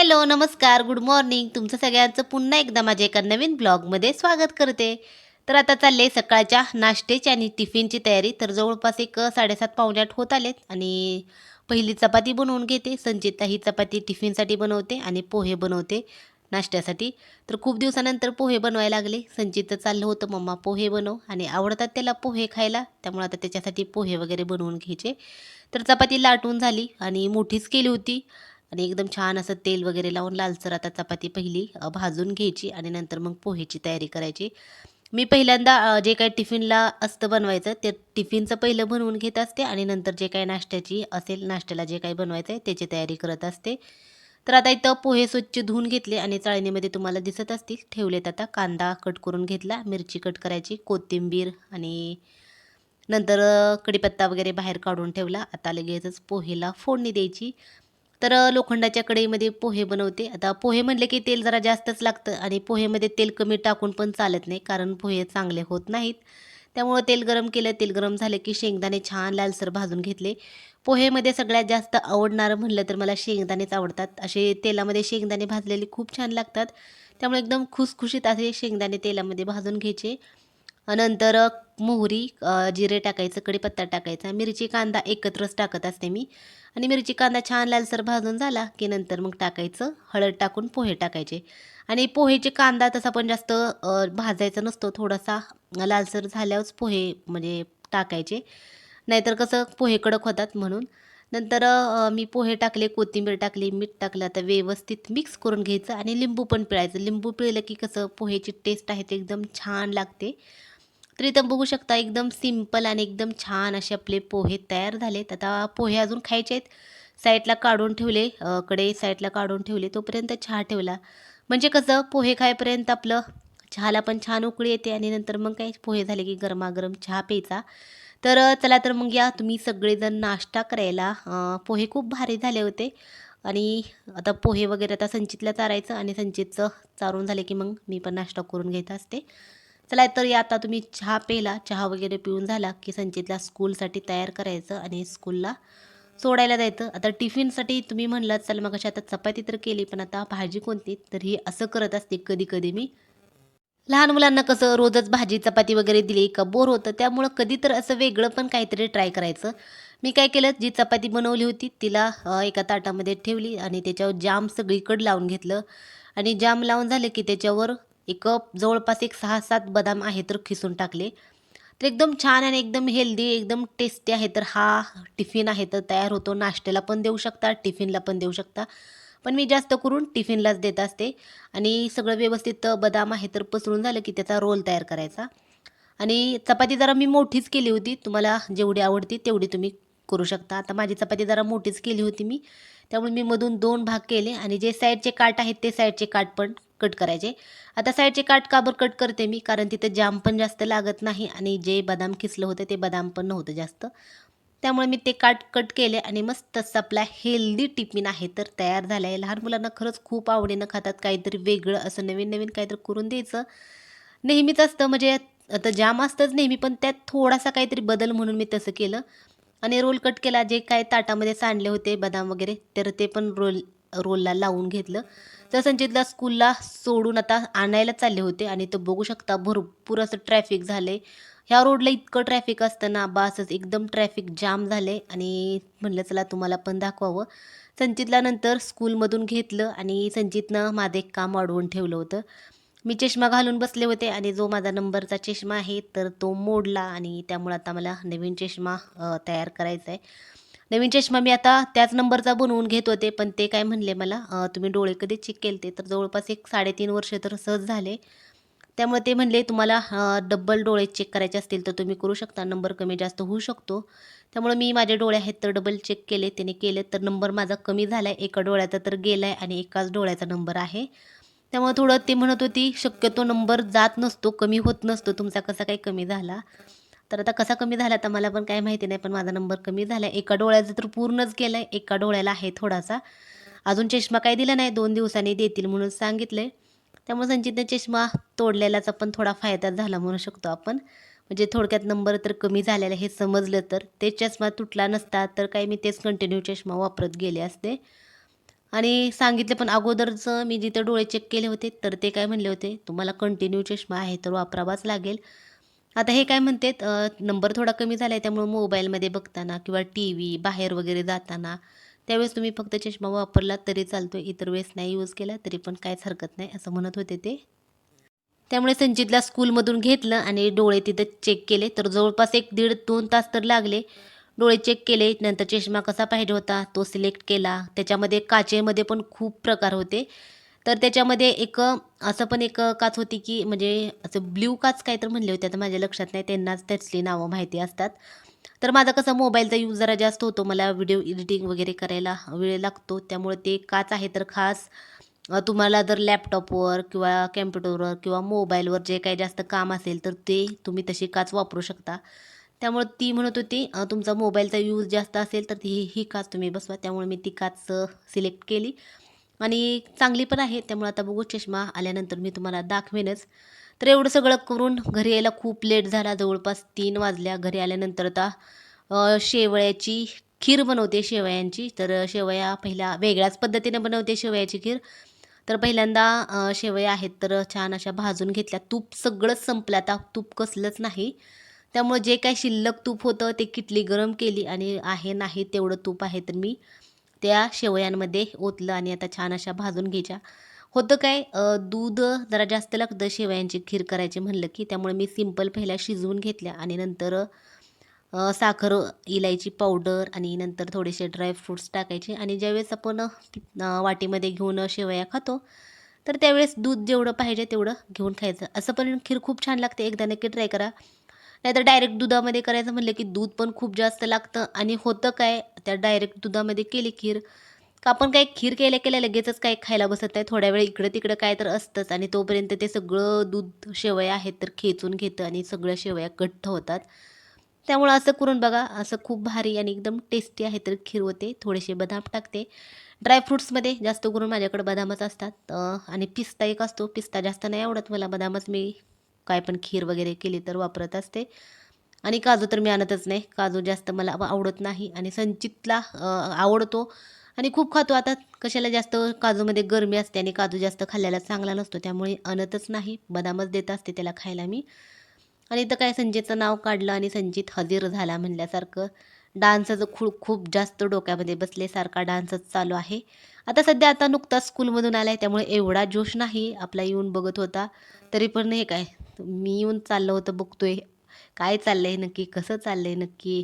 Hello नमस्कार good morning. तुमचं सगळ्यांचं पुन्हा एकदा माझ्या एका नवीन ब्लॉगमध्ये स्वागत करते. तर आता चालले सकाळच्या नाश्त्याची आणि टिफिनची तयारी. तर जवळपास एक साडेसात पावणे आठ होत आलेत आणि पहिली चपाती बनवून घेते. संचिता ही चपाती टिफिनसाठी बनवते आणि पोहे बनवते नाश्त्यासाठी. तर खूप दिवसानंतर पोहे बनवायला लागले. संचितचं चाललं होतं मम्मा पोहे बनव. आणि आवडतात त्याला पोहे खायला. त्यामुळे आता त्याच्यासाठी पोहे वगैरे बनवून घ्यायचे. तर चपाती लाटून झाली आणि मोठीच केली होती. आणि एकदम छान असं तेल वगैरे लावून लालसर आता चपाती पहिली भाजून घ्यायची आणि नंतर मग पोहेची तयारी करायची. मी पहिल्यांदा जे काही टिफिनला असतं बनवायचं ते टिफिनचं पहिलं बनवून घेत असते आणि नंतर जे काही नाश्त्याची असेल नाश्त्याला जे काही बनवायचं आहे त्याची तयारी करत असते. तर आता इथं पोहे स्वच्छ धुवून घेतले आणि चाळणीमध्ये तुम्हाला दिसत असतील ठेवलेत आता कांदा कट करून घेतला मिरची कट करायची कोथिंबीर आणि नंतर कडीपत्ता कढीपत्ता वगैरे बाहेर काढून ठेवला. आता लगेचच पोहेला फोडणी द्यायची. तर लोखंडाच्या कढईमध्ये पोहे बनवते. आता पोहे म्हणले की तेल जरा जास्तच लागतं आणि पोहेमध्ये तेल कमी टाकून पण चालत नाही कारण पोहे चांगले होत नाहीत. त्यामुळं तेल गरम केलं तेल गरम झालं की शेंगदाणे छान लालसर भाजून घेतले. पोहेमध्ये सगळ्यात जास्त आवडणारं म्हणलं तर मला शेंगदाणेच आवडतात. असे तेलामध्ये शेंगदाणे भाजलेले खूप छान लागतात. त्यामुळे एकदम खुसखुशीत असे शेंगदाणे तेलामध्ये भाजून घ्यायचे. नंतर मोहरी जिरे टाकायचं कढीपत्ता टाकायचा मिरची कांदा एकत्रच टाकत असते मी. आणि मिरची कांदा छान लालसर भाजून झाला की नंतर मग टाकायचं हळद टाकून पोहे टाकायचे. आणि पोहेचे कांदा तसा पण जास्त भाजायचा नसतो थोडासा लालसर झाल्यावरच पोहे म्हणजे टाकायचे. नाहीतर कसं पोहे कडक होतात म्हणून. नंतर मी पोहे टाकले कोथिंबीर टाकली मीठ टाकलं आता व्यवस्थित मिक्स करून घ्यायचं आणि लिंबू पण पिळायचं. लिंबू पिळलं की कसं पोहेची टेस्ट आहे ते एकदम छान लागते. तर इथं बघू शकता एकदम सिंपल आणि एकदम छान असे आपले पोहे तयार झालेत. आता पोहे अजून खायचे आहेत. साईडला काढून ठेवले कडे साईडला काढून ठेवले तोपर्यंत चहा ठेवला. म्हणजे कसं पोहे खायपर्यंत आपलं चहाला पण छान उकळी येते आणि नंतर मग काय पोहे झाले की गरमागरम चहा प्यायचा. तर चला तर मग या तुम्ही सगळेजण नाश्ता करायला. पोहे खूप भारी झाले होते. आणि आता पोहे वगैरे आता संचितला चारायचं आणि संचितचं चारून झाले की मग मी पण नाश्ता करून घेत असते. चला तर आता तुम्ही चहा पेला चहा वगैरे पिऊन झाला की संचितला स्कूलसाठी तयार करायचं आणि स्कूलला सोडायला जायचं. आता टिफिनसाठी तुम्ही म्हणलात चला मग आता चपाती तर केली पण आता भाजी कोणती? तर ही असं करत असते कधी कधी मी. लहान मुलांना कसं रोजच भाजी चपाती वगैरे दिली का बोर होतं त्यामुळं कधी तर असं वेगळं पण काहीतरी ट्राय करायचं. मी काय केलं जी चपाती बनवली होती तिला एका ताटामध्ये ठेवली आणि त्याच्यावर जाम सगळीकडे लावून घेतलं. आणि जाम लावून झालं की त्याच्यावर एक जवळपास एक सहा सात बदाम आहे तर खिसून टाकले. तर एकदम छान आणि एकदम हेल्दी एकदम टेस्टी आहे. तर हा टिफिन आहे तर तयार होतो. नाश्त्याला पण देऊ शकता टिफिनला पण देऊ शकता. पण मी जास्त करून टिफिनलाच देत असते. आणि सगळं व्यवस्थित बदाम आहे तर पसरून झालं की त्याचा रोल तयार करायचा. आणि चपाती जरा मी मोठीच केली होती. तुम्हाला जेवढी आवडती तेवढी तुम्ही करू शकता. आता माझी चपाती जरा मोठीच केली होती मी. त्यामुळे मी मधून दोन भाग केले. आणि जे साईडचे काट आहेत ते साईडचे काट पण कट करायचे. आता साईडचे काट काबर कट करते मी? कारण तिथं जाम पण जास्त लागत नाही आणि जे बदाम खिसलं होतं ते बदाम पण नव्हतं जास्त. त्यामुळे मी ते काट कट केले आणि मस्त आपला हेल्दी टिफिन आहे. तर तयार झाला आहे लहान मुलांना खरंच खूप आवडीनं खातात. काहीतरी वेगळं असं नवीन नवीन काहीतरी करून द्यायचं. नेहमीच असतं म्हणजे आता जाम असतंच नेहमी पण त्यात थोडासा काहीतरी बदल म्हणून मी तसं केलं. आणि रोल कट केला. जे काय ताटामध्ये सांडले होते बदाम वगैरे तर ते पण रोल रोलला लावून घेतलं. तर संचितला स्कूलला सोडून आता आणायला चालले होते आणि तो बघू शकता भरपूर असं ट्रॅफिक झालं आहे ह्या रोडला इतकं ट्रॅफिक असतं ना बासच एकदम ट्रॅफिक जाम झाले आणि म्हणलं चला तुम्हाला पण दाखवावं. संचितला नंतर स्कूलमधून घेतलं आणि संचितनं माझं एक काम अडवून ठेवलं होतं. मी चष्मा घालून बसले होते आणि जो माझा नंबरचा चष्मा आहे तर तो मोडला आणि त्यामुळे आता मला नवीन चष्मा तयार करायचा आहे नवीन चष्मा मी आता त्याच नंबरचा बनवून घेत होते पण ते काय म्हणले मला तुम्ही डोळे कधी चेक केले ते तर जवळपास एक साडेतीन वर्ष तर सहज झाले. त्यामुळे ते म्हणले तुम्हाला अ, डबल डोळे चेक करायचे असतील तर तुम्ही करू शकता. नंबर कमी जास्त होऊ शकतो. त्यामुळे मी माझे डोळे आहेत तर डबल चेक केले. त्याने केले तर नंबर माझा कमी झाला आहे एका डोळ्याचा तर गेला आहे आणि एकाच डोळ्याचा नंबर आहे. त्यामुळे थोडं ते म्हणत होती शक्यतो नंबर जात नसतो कमी होत नसतो. तुमचा कसा काही कमी झाला? तर आता कसा कमी झाला तर मला पण काय माहिती नाही पण माझा नंबर कमी झाला. आहे एका डोळ्याचा तर पूर्णच गेला आहे एका डोळ्याला आहे थोडासा. अजून चष्मा काही दिला नाही. दोन दिवसांनी देतील म्हणून सांगितलं त्यामुळे संचितने चष्मा तोडलेल्याचा पण थोडा फायदा झाला म्हणू शकतो आपण. म्हणजे थोडक्यात नंबर तर कमी झालेला हे समजलं तर. ते चष्मा तुटला नसता तर काही मी तेच कंटिन्यू चष्मा वापरत गेले असते. आणि सांगितले पण अगोदरचं मी जिथं डोळे चेक केले होते तर ते काय म्हणले होते तुम्हाला कंटिन्यू चष्मा आहे तर वापरावाच लागेल. आता हे काय म्हणतात नंबर थोडा कमी झाला आहे त्यामुळे मोबाईलमध्ये बघताना किंवा टी व्ही बाहेर वगैरे जाताना त्यावेळेस तुम्ही फक्त चष्मा वापरला तरी चालतो इतर वेळेस नाही यूज केला तरी पण काहीच हरकत नाही असं म्हणत होते ते. त्यामुळे संचितला स्कूलमधून घेतलं आणि डोळे तिथं चेक केले तर जवळपास एक दीड दोन तास तर लागले. डोळे चेक केले नंतर चष्मा कसा पाहिजे होता तो सिलेक्ट केला. त्याच्यामध्ये काचेमध्ये पण खूप प्रकार होते. तर त्याच्यामध्ये एक असं पण एक काच होती की म्हणजे असं ब्ल्यू काच काय तर म्हणले होते आता माझ्या लक्षात नाही त्यांनाच त्यातली नावं माहिती असतात. तर माझा कसा मोबाईलचा यूज जरा जास्त होतो मला व्हिडिओ एडिटिंग वगैरे करायला वेळ लागतो त्यामुळे ते काच आहे तर खास तुम्हाला जर लॅपटॉपवर किंवा कॅम्प्युटरवर किंवा मोबाईलवर जे काही जास्त काम असेल तर ते तुम्ही तशी काच वापरू शकता. त्यामुळे ती म्हणत होती तुमचा मोबाईलचा यूज जास्त असेल तर ती ही काच तुम्ही बसवा. त्यामुळे मी ती काच सिलेक्ट केली. आणि चांगली पण आहे. त्यामुळे आता बघू चष्मा आल्यानंतर मी तुम्हाला दाखवेनच. तर एवढं सगळं करून घरी यायला खूप लेट झाला. जवळपास तीन वाजल्या. घरी आल्यानंतर आता शेवळ्याची शेवयाची खीर बनवते शेवयांची. तर शेवया पहिल्या वेगळ्याच पद्धतीने बनवते शेवयाची खीर. तर पहिल्यांदा शेवया आहेत तर छान अशा भाजून घेतल्या. तूप सगळंच संपलं. आता तूप कसलंच नाही. त्यामुळे जे काय शिल्लक तूप होतं ते किटली गरम केली आणि आहे नाही तेवढं तूप आहे तर मी त्या शेवयांमध्ये ओतलं आणि आता छान अशा भाजून घ्यायच्या. होतं काय दूध जरा जास्त लागतं शेवयांची खीर करायची म्हणलं की त्यामुळे मी सिंपल पहिल्या शिजवून घेतल्या आणि नंतर साखर इलायची पावडर आणि नंतर थोडेसे ड्रायफ्रूट्स टाकायचे आणि ज्यावेळेस आपण वाटीमध्ये घेऊन शेवया खातो तर त्यावेळेस दूध जेवढं पाहिजे तेवढं घेऊन खायचं. असं पण खीर खूप छान लागते. एकदा नक्की ट्राय करा. नाहीतर डायरेक्ट दुधामध्ये करायचं म्हणलं की दूध पण खूप जास्त लागतं. आणि होतं काय? त्या डायरेक्ट दुधामध्ये केली खीर. का आपण काय खीर केल्या केल्या लगेचच काय खायला बसत नाही. थोड्या वेळ इकडं तिकडं काय तर असतंच. आणि तोपर्यंत ते सगळं दूध शेवया आहेत तर खेचून घेतं आणि सगळ्या शेवया घट्ट होतात. त्यामुळं असं करून बघा. असं खूप भारी आणि एकदम टेस्टी आहे तर खीर होते. थोडेसे बदाम टाकते. ड्रायफ्रूट्समध्ये जास्त करून माझ्याकडे बदामच असतात. आणि पिस्ता एक असतो. पिस्ता जास्त नाही आवडत मला. बदामच मी काय पण खीर वगैरे केली तर वापरत असते. आणि काजू तर मी आणतच नाही. काजू जास्त मला आवडत नाही आणि संचितला आवडतो. आणि खूप खातो. आता कशाला जास्त काजूमध्ये गरमी असते आणि काजू जास्त खाल्ल्याला चांगला नसतो. त्यामुळे आणतच नाही. बदामच देत असते त्याला खायला मी. आणि इथं काय संचितचं नाव काढलं आणि संचित हजीर झाला म्हणल्यासारखं. डान्सचं खूप खूप जास्त डोक्यामध्ये बसल्यासारखा डान्सच चालू आहे. आता सध्या आता नुकताच स्कूलमधून आला आहे त्यामुळे एवढा जोश नाही. आपला येऊन बघत होता. तरी पण हे काय? मी येऊन चाललं होतं बघतोय काय चाललं आहे नक्की कसं चाललं आहे नक्की.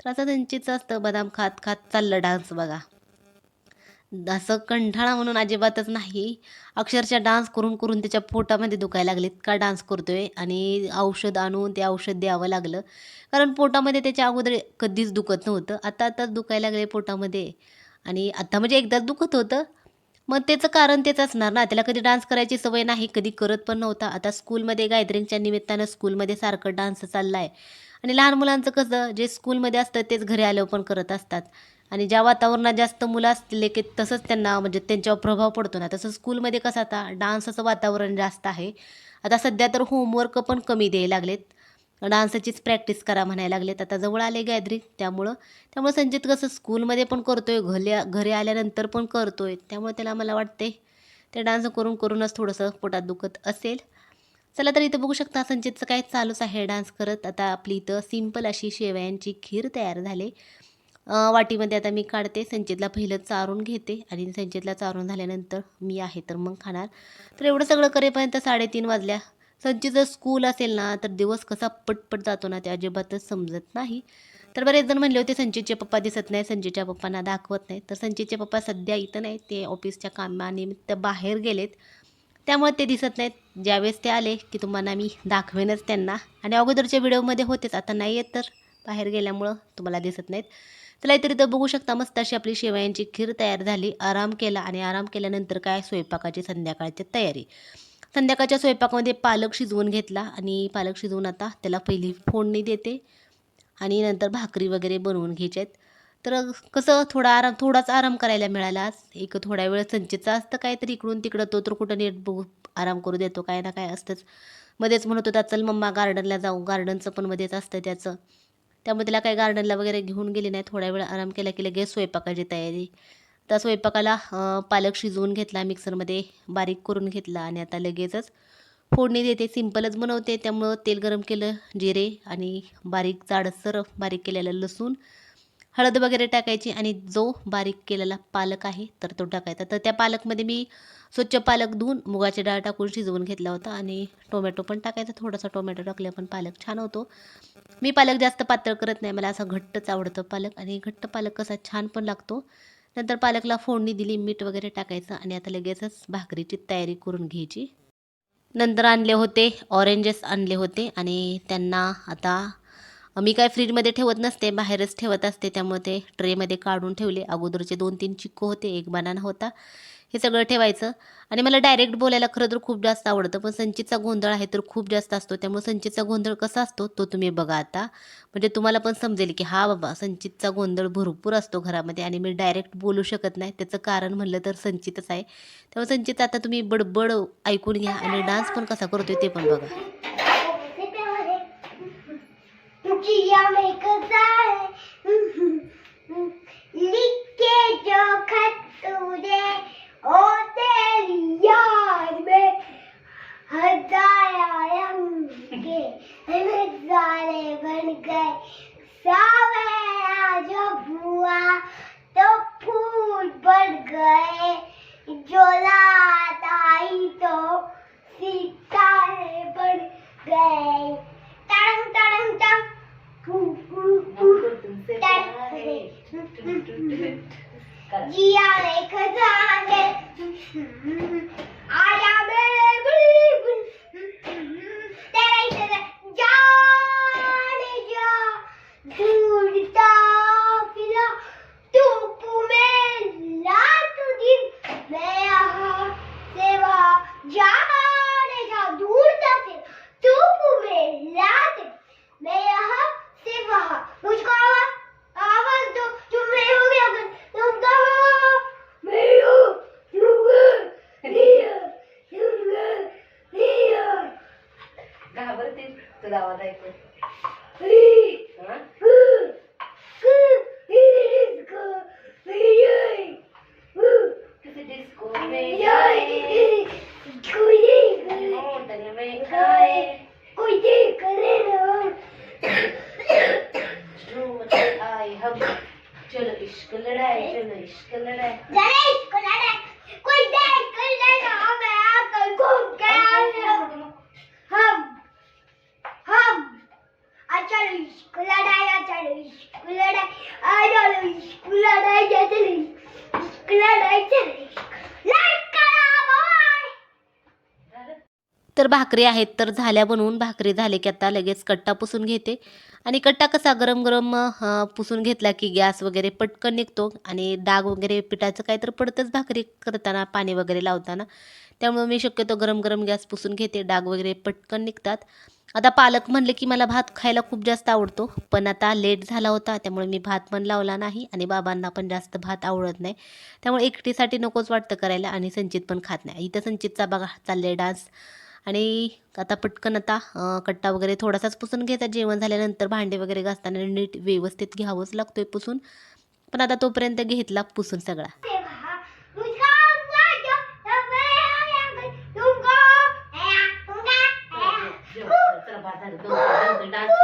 तर असं त्यांचीच असतं बदाम खात खात चाललं डान्स बघा. असं कंठाळा म्हणून अजिबातच नाही. अक्षरशः डान्स करून करून त्याच्या पोटामध्ये दुखायला लागले. इतका डान्स करतोय आणि औषध आणून ते औषध द्यावं लागलं. कारण पोटामध्ये त्याच्या अगोदर कधीच दुखत नव्हतं. आता आताच दुखायला लागले पोटामध्ये. आणि आता म्हणजे एकदाच दुखत होतं. मग त्याचं कारण तेच असणार ना. त्याला कधी डान्स करायची सवय नाही कधी करत पण नव्हता. आता स्कूलमध्ये गॅदरिंगच्या निमित्तानं स्कूलमध्ये सारखं डान्स चालला आहे आणि लहान मुलांचं कसं जे स्कूलमध्ये असतं तेच घरी आल्यावर पण करत असतात. आणि ज्या वातावरणात जास्त मुलं असतील की तसंच त्यांना म्हणजे त्यांच्यावर प्रभाव पडतो ना. तसं स्कूलमध्ये कसं आता डान्सचं वातावरण जास्त आहे. आता सध्या तर होमवर्क पण कमी द्यायला लागलेत. डान्सचीच प्रॅक्टिस करा म्हणायला लागलेत आता जवळ आले गॅदरिंग त्यामुळं त्यामुळे संजित कसं स्कूलमध्ये पण करतो आहे घरी घरी आल्यानंतर पण करतो आहे त्यामुळे त्याला मला वाटते ते डान्स करून करूनच थोडंसं पोटात दुखत असेल. चला तर इथं बघू शकता संजितचं काय चालूच आहे डान्स करत. आता आपली इथं सिंपल अशी शेवयांची खीर तयार झाली. वाटीमध्ये आता मी काढते. संचितला पहिलं चारून घेते आणि संचितला चारून झाल्यानंतर मी आहे तर मग खाणार. तर एवढं सगळं करेपर्यंत साडेतीन वाजल्या. संचित जर स्कूल असेल ना तर दिवस कसा पटपट जातो ना ते अजिबातच समजत नाही. तर बरेच जण म्हणले होते संचितचे पप्पा दिसत नाही संचितच्या पप्पांना दाखवत नाही तर संचितचे पप्पा सध्या इथं नाही ते ऑफिसच्या कामानिमित्त बाहेर गेलेत. त्यामुळे ते दिसत नाहीत. ज्यावेळेस ते आले की तुम्हाला मी दाखवेनच त्यांना. आणि अगोदरच्या व्हिडिओमध्ये होतेच आता नाही येत तर बाहेर गेल्यामुळं तुम्हाला दिसत नाहीत. चला इतर तर बघू शकता मस्त अशी आपली शेवयांची खीर तयार झाली. आराम केला आणि आराम केल्यानंतर काय? स्वयंपाकाची संध्याकाळची तयारी. संध्याकाळच्या स्वयंपाकामध्ये पालक शिजवून घेतला आणि पालक शिजवून आता त्याला पहिली फोडणी देते आणि नंतर भाकरी वगैरे बनवून घ्यायच्यात. तर कसं थोडा आराम थोडाच आराम करायला मिळाला आज. एक थोड्या वेळ संचेचा असतं काहीतरी इकडून तिकडं तो तर कुठं नीट बघू आराम करू देतो काय ना काय असतंच. मध्येच म्हणत होता चल मम्मा गार्डनला जाऊ. गार्डनचं पण मध्येच असतं त्याचं. त्यामुळे त्याला काही गार्डनला वगैरे घेऊन गेले नाही. थोड्या वेळ आराम केला की लगेच स्वयंपाकाची तयारी. त्या स्वयंपाकाला पालक शिजवून घेतला मिक्सरमध्ये बारीक करून घेतला आणि आता लगेचच फोडणी देते. सिंपलच बनवते. त्यामुळं तेल गरम केलं जिरे आणि बारीक जाडसर बारीक केलेलं लसूण हळद वगैरे टाकायची आणि जो बारीक केलेला पालक आहे तर तो टाकायचा. तर त्या पालकमध्ये मी स्वच्छ पालक धुवून मुगाची डाळ टाकून शिजवून घेतला होता आणि टोमॅटो पण टाकायचा. थोडासा टोमॅटो टाकले पण पालक छान होतो. मी पालक जास्त पातळ करत नाही. मला असं घट्टच आवडतं पालक आणि घट्ट पालक कसा छान पण लागतो. नंतर पालकला फोडणी दिली मीठ वगैरे टाकायचं आणि आता लगेचच भाकरीची तयारी करून घ्यायची. नंतर आणले होते ऑरेंजेस आणले होते आणि त्यांना आता मी काय फ्रीजमध्ये ठेवत नसते बाहेरच ठेवत असते त्यामुळे ते ट्रेमध्ये काढून ठेवले. अगोदरचे दोन तीन चिक्कू होते एक बनाना होता. हे सगळं ठेवायचं. आणि मला डायरेक्ट बोलायला खरं तर खूप जास्त आवडतं. पण संचितचा गोंधळ आहे तर खूप जास्त असतो. त्यामुळे संचितचा गोंधळ कसा असतो तो तुम्ही बघा आता. म्हणजे तुम्हाला पण समजेल की हा बाबा संचितचा गोंधळ भरपूर असतो घरामध्ये आणि मी डायरेक्ट बोलू शकत नाही. त्याचं कारण म्हणलं तर संचितच आहे. त्यामुळे संचित आता तुम्ही बडबड ऐकून घ्या आणि डान्स पण कसा करतोय ते पण बघा. लिख के जो खत तुझे. ओ तेरी याद में हजाया रंग के नजारे बन गए। तर भाकरी आहेत तर झाल्या बनवून भाकरी झाले की आता लगेच कट्टा पुसून घेते. आणि कट्टा कसा गरम गरम पुसून घेतला की गॅस वगैरे पटकन निघतो आणि डाग वगैरे पिठाचं काय तर पडतंच भाकरी करताना पाणी वगैरे लावताना. त्यामुळे मी शक्यतो गरम गरम गॅस पुसून घेते डाग वगैरे पटकन निघतात. आता पालक म्हणले की मला भात खायला खूप जास्त आवडतो पण आता लेट झाला होता त्यामुळे मी भात पण लावला नाही आणि बाबांना पण जास्त भात आवडत नाही. त्यामुळे एकटीसाठी नकोच वाटतं करायला आणि संचित पण खात नाही. इथं संचितचा बघा चालले डान्स. आणि आता पटकन आता कट्टा वगैरे थोडासाच पुसून घ्यायचा. जेवण झाल्यानंतर भांडे वगैरे घासताना नीट व्यवस्थित घ्यावंच लागतोय पुसून. पण आता तोपर्यंत घेतला पुसून सगळा. Bahasa Dukung.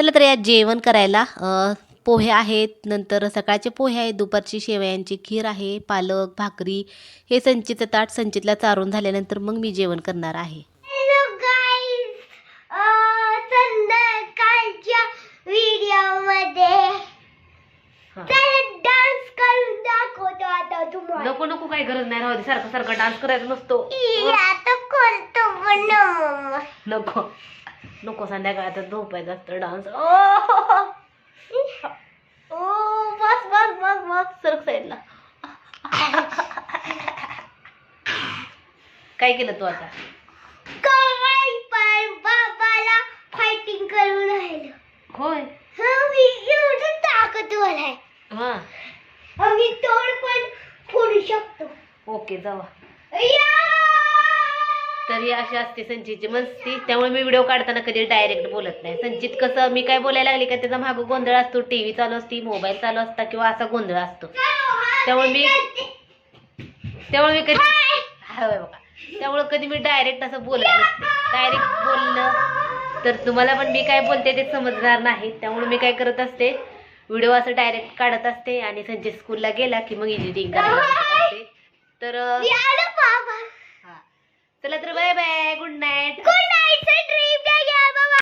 चला तर या जेवण करायला. अ, पोहे आहेत नंतर सकाळचे पोहे आहेत दुपारची शेवयांची खीर आहे पालक भाकरी हे संचितचं ताट संचितला चारून झाल्यानंतर मग मी जेवण करणार आहे. नको नको काही गरज नाही राहू दे सारखं सारखं डान्स करायचा नसतो. नको. नको संध्याकाळ आता झोपायचं असतं डान्स. ओ! बस बस बस बस सरक साईडला. काय केलं तू आता? बाबाला फायटिंग करून राहिलं. होय? हा मी एवढं ताकदवर आहे हा. आम्ही तोड पण फोडू शकतो. ओके जावा. या! तर ही अशी असते संचितची मस्ती. त्यामुळे मी व्हिडिओ काढताना कधी डायरेक्ट बोलत नाही. संचित कसं मी काय बोलायला लागली का त्याचा मागं गोंधळ असतो टीव्ही चालू असते मोबाईल चालू असता किंवा असा गोंधळ असतो. त्यामुळे मी त्यामुळे मी कधी हा बघा त्यामुळे कधी मी डायरेक्ट असं बोलत नसते डायरेक्ट बोललं तर तुम्हाला पण मी काय बोलते ते समजणार नाही. त्यामुळे मी काय करत असते व्हिडिओ असं डायरेक्ट काढत असते आणि संचित स्कूलला गेला की मग एडिटिंग करायला असते. तर बाबा. चला तर bye bye good night. Good night